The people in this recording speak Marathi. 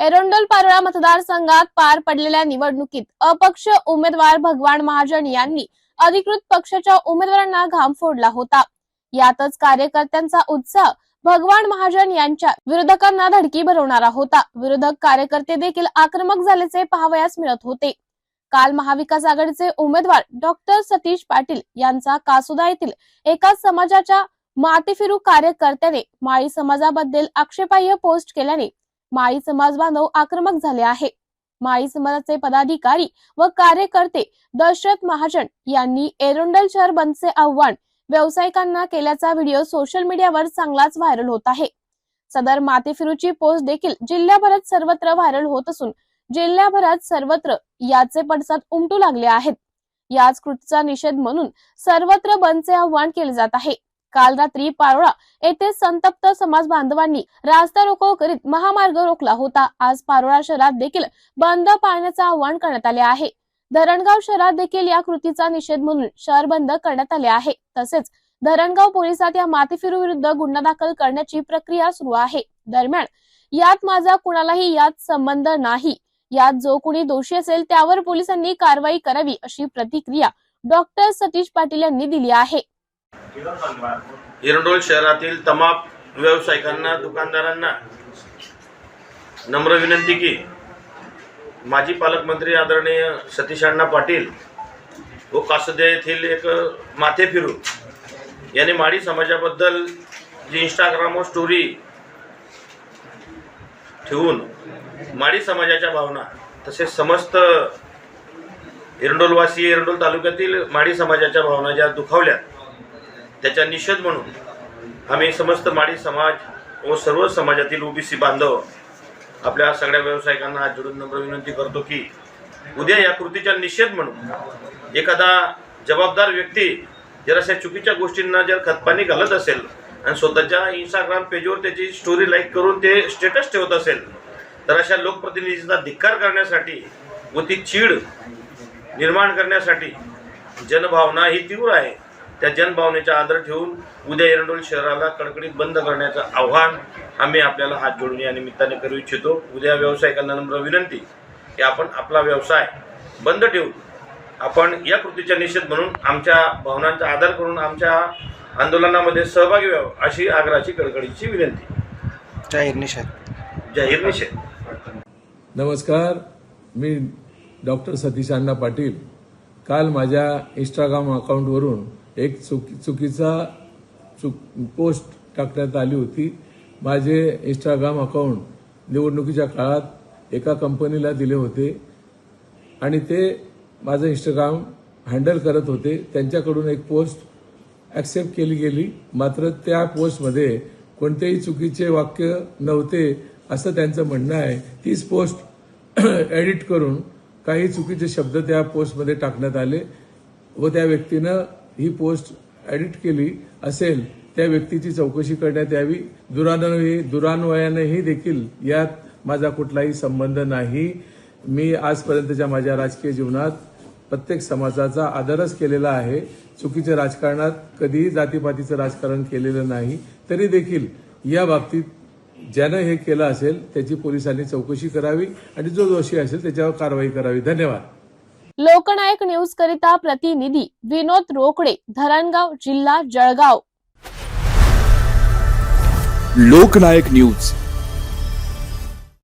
एरोंडोल पारोळा मतदारसंघात पार पडलेल्या निवडणुकीत अपक्ष उमेदवार भगवान महाजन यांनी अधिकृत पक्षाच्या उमेदवारांना घाम फोडला होता. यातच कार्यकर्त्यांचा उत्साह भगवान महाजन यांच्या विरोधकांना धडकी भरवणारा होता. विरोधक कार्यकर्ते देखील आक्रमक झाल्याचे पाहावयास मिळत होते. काल महाविकास आघाडीचे उमेदवार डॉक्टर सतीश पाटील यांचा कासुदा येथील एका समाजाच्या मातीफिरू कार्यकर्त्याने माळी समाजाबद्दल आक्षेपार्ह पोस्ट केल्याने माळी समाज बांधव आक्रमक झाले आहे. माळी समाजाचे पदाधिकारी व कार्यकर्ते दशरथ महाजन यांनी एरोंडल शहर बंदचे आव्हान व्यावसायिकांना केल्याचा व्हिडिओ सोशल मीडियावर चांगलाच व्हायरल होत आहे. सदर मातेफिरूची पोस्ट देखील जिल्ह्याभरात सर्वत्र व्हायरल होत असून जिल्ह्याभरात सर्वत्र याचे पडसाद उमटू लागले आहेत. याच कृतीचा निषेध म्हणून सर्वत्र बंदचे आव्हान केले जात आहे. काल रात्री पारोळा येथे संतप्त समाज बांधवांनी रास्ता रोको करीत महामार्ग रोखला होता. आज पारोळा शहरात देखील बंद पाळण्याचे आवाहन करण्यात आले आहे. धरणगाव शहरात देखील या कृतीचा निषेध म्हणून शहर बंद करण्यात आले आहे. तसेच धरणगाव पोलिसात या मातीफिरू विरुद्ध गुन्हा दाखल करण्याची प्रक्रिया सुरू आहे. दरम्यान यात माझा कुणालाही यात संबंध नाही. यात जो कुणी दोषी असेल त्यावर पोलिसांनी कारवाई करावी अशी प्रतिक्रिया डॉक्टर सतीश पाटील यांनी दिली आहे. एरंडोल शहरातील तमाम व्यावसायिकांना दुकानदारांना नम्र विनंती की माजी पालकमंत्री आदरणीय सतीश अण्णा पाटील व कासदे येथील एक माथे फिरू यांनी माळी समाजाबद्दल जी इंस्टाग्रामवर स्टोरी ठेवून माळी समाजाच्या भावना तसेच समस्त एरंडोलवासी एरंडोल तालुक्यातील माळी समाजाच्या भावना ज्या दुखावल्या त्याचा निषेध म्हणून आम्ही समस्त माडी समाज व सर्व समाजातील ओबीसी बांधव आपल्या सगळ्या व्यावसायिकांना हात जोडून नम्र विनंती करतो की उद्या या कृतीचा निषेध म्हणून एखादा जबाबदार व्यक्ती जर अशा चुकीच्या गोष्टींना जर खतपाणी घालत असेल आणि स्वतःच्या इंस्टाग्राम पेजवर त्याची स्टोरी लाईक करून ते स्टेटस ठेवत असेल तर अशा लोकप्रतिनिधींचा धिक्कार करण्यासाठी व ती चीड निर्माण करण्यासाठी जनभावना ही तीव्र आहे. त्या जनभावनेचा आदर ठेवून उद्या एरंडोल शहराला कडकडीत बंद करण्याचं आव्हान आम्ही आपल्याला हात जोडून या निमित्ताने करू इच्छितो. उद्या व्यावसायिकांना नम्र विनंती की आपण आपला व्यवसाय बंद ठेवून आपण या कृतीचा निषेध म्हणून आमच्या भावनांचा आदर करून आमच्या आंदोलनामध्ये सहभागी व्हावं अशी आग्रहाची कडकडीची विनंती. जाहीर निषेध. जाहीर निषेध. नमस्कार. मी डॉक्टर सतीश अण्णा पाटील. काल माझ्या इंस्टाग्राम अकाउंटवरून एक चुकी चुकीचा चुक पोस्ट टाकण्यात आली होती. माझे इंस्टाग्राम अकाउंट निवडणुकीच्या काळात एका कंपनीला दिले होते. आणि ते माझं इंस्टाग्राम हँडल करत होते. त्यांच्याकडून एक पोस्ट ॲक्सेप्ट केली गेली. मात्र त्या पोस्टमध्ये कोणतेही चुकीचे वाक्य नव्हते असं त्यांचं म्हणणं आहे. तीच पोस्ट एडिट करून काही चुकीचे शब्द त्या पोस्टमध्ये टाकण्यात आले व त्या व्यक्तीनं ही पोस्ट एडिट केली असेल त्या व्यक्तीची चौकशी करण्यात यावी. दुरान्वयी दुरान्वयानेही देखील यात माझा कुठलाही संबंध नाही. मी आजपर्यंतच्या माझ्या राजकीय जीवनात प्रत्येक समाजाचा आदरच केलेला आहे. चुकीच्या राजकारणात कधीही जातीपातीचं राजकारण केलेलं नाही. तरी देखील या बाबतीत ज्यानं हे केलं असेल त्याची पोलिसांनी चौकशी करावी आणि जो दोषी असेल त्याच्यावर कारवाई करावी. धन्यवाद. लोकनायक न्यूज करिता प्रतिनिधी विनोद रोकडे धरणगाव जिल्हा जळगाव. लोकनायक न्यूज.